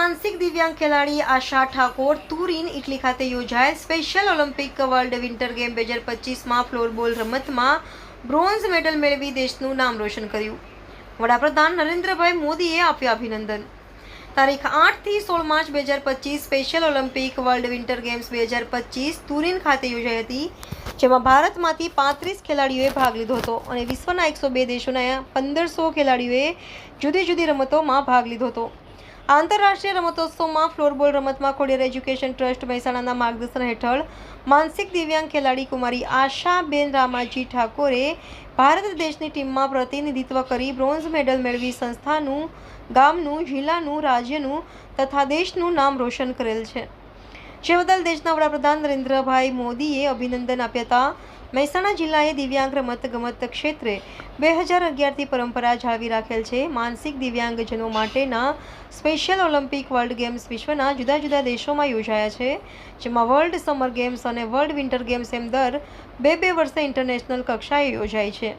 માનસિક દિવ્યાંગ ખેલાડી આશા ઠાકોર તુરીન ઇટલી ખાતે યોજાયેલ special olympic world winter game બે હજાર પચીસમાં ફ્લોરબોલ રમતમાં બ્રોન્ઝ મેડલ મેળવી દેશનું નામ રોશન કર્યું. વડાપ્રધાન નરેન્દ્રભાઈ મોદીએ આપ્યું અભિનંદન. તારીખ આઠથી સોળ માર્ચ બે હજાર પચીસ special olympic world winter games બે હજાર પચીસ તુરીન ખાતે યોજાઈ હતી, જેમાં ભારતમાંથી પાંત્રીસ ખેલાડીઓએ ભાગ લીધો હતો અને વિશ્વના એકસો બે દેશોના પંદરસો ખેલાડીઓએ જુદી જુદી રમતોમાં ભાગ લીધો હતો. આંતરરાષ્ટ્રીય રમતોત્સવમાં ફ્લોરબોલ રમતમાં ખોડિયાર એજ્યુકેશન ટ્રસ્ટ મહેસાણાના માર્ગદર્શન હેઠળ માનસિક દિવ્યાંગ ખેલાડી કુમારી આશાબેન રામાજી ઠાકોરે ભારત દેશની ટીમમાં પ્રતિનિધિત્વ કરી બ્રોન્ઝ મેડલ મેળવી સંસ્થાનું, ગામનું, જિલ્લાનું, રાજ્યનું તથા દેશનું નામ રોશન કરેલ છે. જે બદલ દેશના વડાપ્રધાન નરેન્દ્રભાઈ મોદીએ અભિનંદન આપ્યા હતા. મહેસાણા જિલ્લાએ દિવ્યાંગ રમતગમત ક્ષેત્રે બે હજાર અગિયારથી પરંપરા જાળવી રાખેલ છે. માનસિક દિવ્યાંગજનો માટેના સ્પેશિયલ ઓલિમ્પિક વર્લ્ડ ગેમ્સ વિશ્વના જુદા જુદા દેશોમાં યોજાયા છે, જેમાં વર્લ્ડ સમર ગેમ્સ અને વર્લ્ડ વિન્ટર ગેમ્સ એમ દર બે બે વર્ષે ઇન્ટરનેશનલ કક્ષાએ યોજાય છે.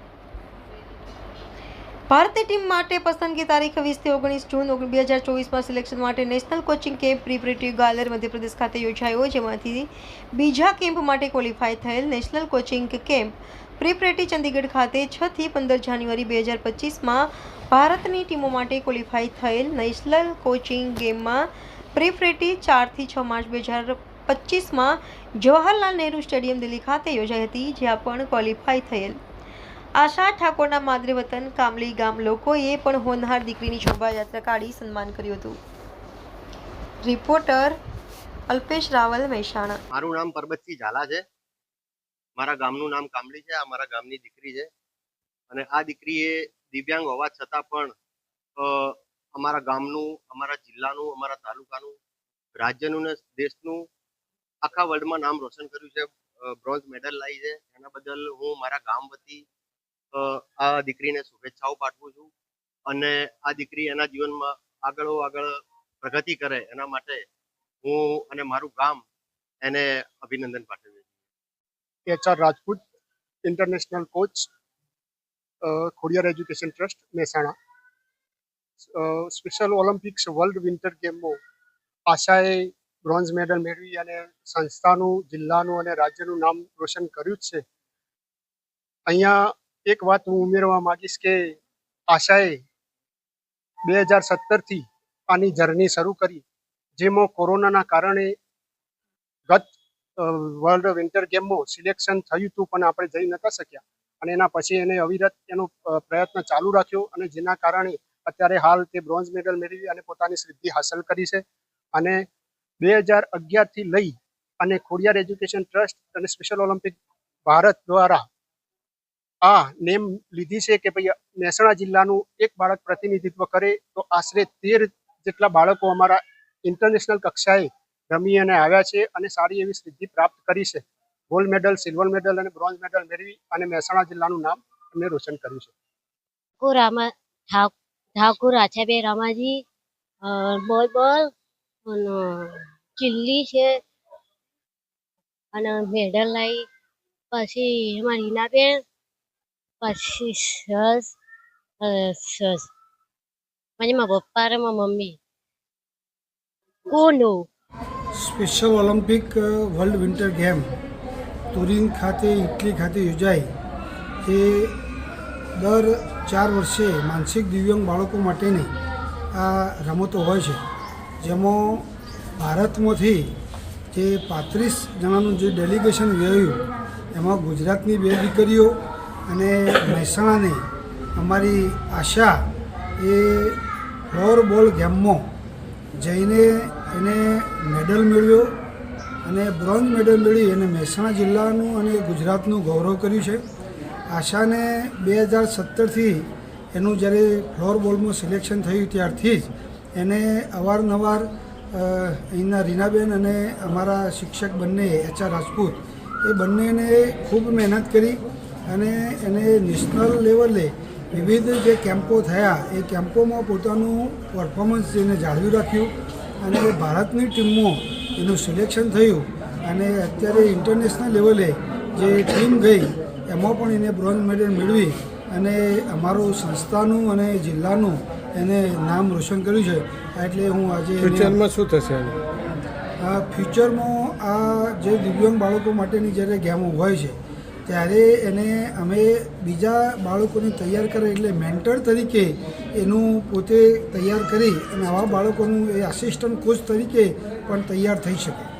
ભારતીય ટીમ માટે પસંદગી તારીખ વીસથી ઓગણીસ જૂન બે હજાર ચોવીસમાં સિલેક્શન માટે national coaching camp preparatory Gwalior Madhya Pradesh ખાતે યોજાયો, જેમાંથી બીજા કેમ્પ માટે ક્વોલિફાય થયેલ national coaching camp preparatory Chandigarh ખાતે છથી પંદર જાન્યુઆરી બે હજાર પચીસમાં ભારતની ટીમો માટે ક્વોલિફાય થયેલ નેશનલ કોચિંગ ગેમમાં પ્રિપરેટરી ચારથી છ માર્ચ બે હજાર પચીસમાં જવાહરલાલ નહેરુ સ્ટેડિયમ દિલ્હી ખાતે યોજાઈ હતી, જ્યાં પણ ક્વોલિફાય થયેલ. આશા ઠાકોરના માદરે વતન કામલી ગામ લોકોએ પણ હોનહાર દીકરીની શોભાયાત્રા કાઢી સન્માન કર્યું હતું. રિપોર્ટર અલ્પેશ રાવલ મહેસાણા. મારું નામ પરબતસિંહ ઝાલા છે. મારા ગામનું નામ કામલી છે, આ મારા ગામની દીકરી છે. અને આ દીકરી એ દિવ્યાંગ હોવા છતાં પણ અમારા ગામનું, અમારા જિલ્લાનું, અમારા તાલુકાનું, રાજ્યનું ને દેશનું આખા વર્લ્ડમાં નામ રોશન કર્યું છે. બ્રોન્ઝ મેડલ લાવી છે. એના બદલ હું મારા ગામ વતી આ દીકરીને શુભેચ્છાઓ પાઠવું છું અને આ દીકરી એના જીવનમાં આગળ આગળ પ્રગતિ કરે એના માટે હું અને મારું ગામ એને અભિનંદન પાઠવીએ છીએ. H R Rajput, international coach Khodiyar education trust, Mehsana. Special olympics world winter ગેમમાં આશાએ બ્રોન્ઝ મેડલ મેળવી અને સંસ્થાનું, જિલ્લાનું અને રાજ્યનું નામ રોશન કર્યું જ છે. અહીંયા એક વાત હું ઉમેરવા માંગીશ કે આશાએ બે હજાર સત્તરથી આની જર્ની શરૂ કરી, જેમાં કોરોનાના કારણે ગત વર્લ્ડ વિન્ટર ગેમમાં સિલેક્શન થયું હતું, પણ આપણે જઈ નતા શક્યા. અને એના પછી એને અવિરત એનો પ્રયત્ન ચાલુ રાખ્યો અને જેના કારણે અત્યારે હાલ તે બ્રોન્ઝ મેડલ મેળવી અને પોતાની સિદ્ધિ હાંસલ કરી છે. અને બે હજાર અગિયારથી લઈ અને ખોડિયાર એજ્યુકેશન ટ્રસ્ટ અને સ્પેશિયલ ઓલિમ્પિક ભારત દ્વારા આ નેમ લીધી છે કે ભાઈ મહેસાણા જિલ્લાનું એક બાળક પ્રતિનિધિત્વ કરે તો આશરે તેર જેટલા બાળકો અમારા ઇન્ટરનેશનલ કક્ષાએ રમી અને આવ્યા છે અને સારી એવી સિદ્ધિ પ્રાપ્ત કરી છે. ગોલ્ડ મેડલ, સિલ્વર મેડલ અને બ્રોન્ઝ મેડલ મેળવી અને મહેસાણા જિલ્લાનું નામ અમે રોશન કર્યું છે. ઠાકુર ઠાકુર રામાજી બોલ બોલ ચીલ્લી છે, અને મેડલ લાવી પછી એમાં રીનાબેન પછી સસ સસ પછી મારા પપ્પા મારા મમ્મી કોનો special olympic world winter game Turin ખાતે ઇટલી ખાતે યોજાઈ એ દર ચાર વર્ષે માનસિક દિવ્યાંગ બાળકો માટેની આ રમતો હોય છે. જેમાં ભારતમાંથી જે પાંત્રીસ જણાનું જે ડેલિગેશન ગયું એમાં ગુજરાતની બે દીકરીઓ અને મહેસાણાની અમારી આશા એ ફ્લોર બોલ ગેમમાં જઈને એને મેડલ મેળવ્યો અને બ્રોન્ઝ મેડલ મેળવી અને મહેસાણા જિલ્લાનું અને ગુજરાતનું ગૌરવ કર્યું છે. આશાને બે હજાર સત્તરથી એનું જ્યારે ફ્લોર બોલમાં સિલેક્શન થયું ત્યારથી જ એને અવારનવાર અહીંના રીનાબેન અને અમારા શિક્ષક બંને, એચ આર રાજપૂત, એ બંનેને ખૂબ મહેનત કરી અને એને નેશનલ લેવલે વિવિધ જે કેમ્પો થયા એ કેમ્પોમાં પોતાનું પરફોર્મન્સ એને જાળવી રાખ્યું અને ભારતની ટીમમાં એનું સિલેક્શન થયું અને અત્યારે ઇન્ટરનેશનલ લેવલે જે ટીમ ગઈ એમાં પણ એને બ્રોન્ઝ મેડલ મેળવી અને અમારું સંસ્થાનું અને જિલ્લાનું એને નામ રોશન કર્યું છે. એટલે હું આજે ફ્યુચરમાં શું થશે આ ફ્યુચરમાં આ જે દિવ્યાંગ બાળકો માટેની જ્યારે ગેમો હોય છે ત્યારે એને અમે બીજા બાળકોને તૈયાર કરે એટલે મેન્ટર તરીકે એનું પોતે તૈયાર કરી અને આવા બાળકોનું એ આસિસ્ટન્ટ કોચ તરીકે પણ તૈયાર થઈ શકે.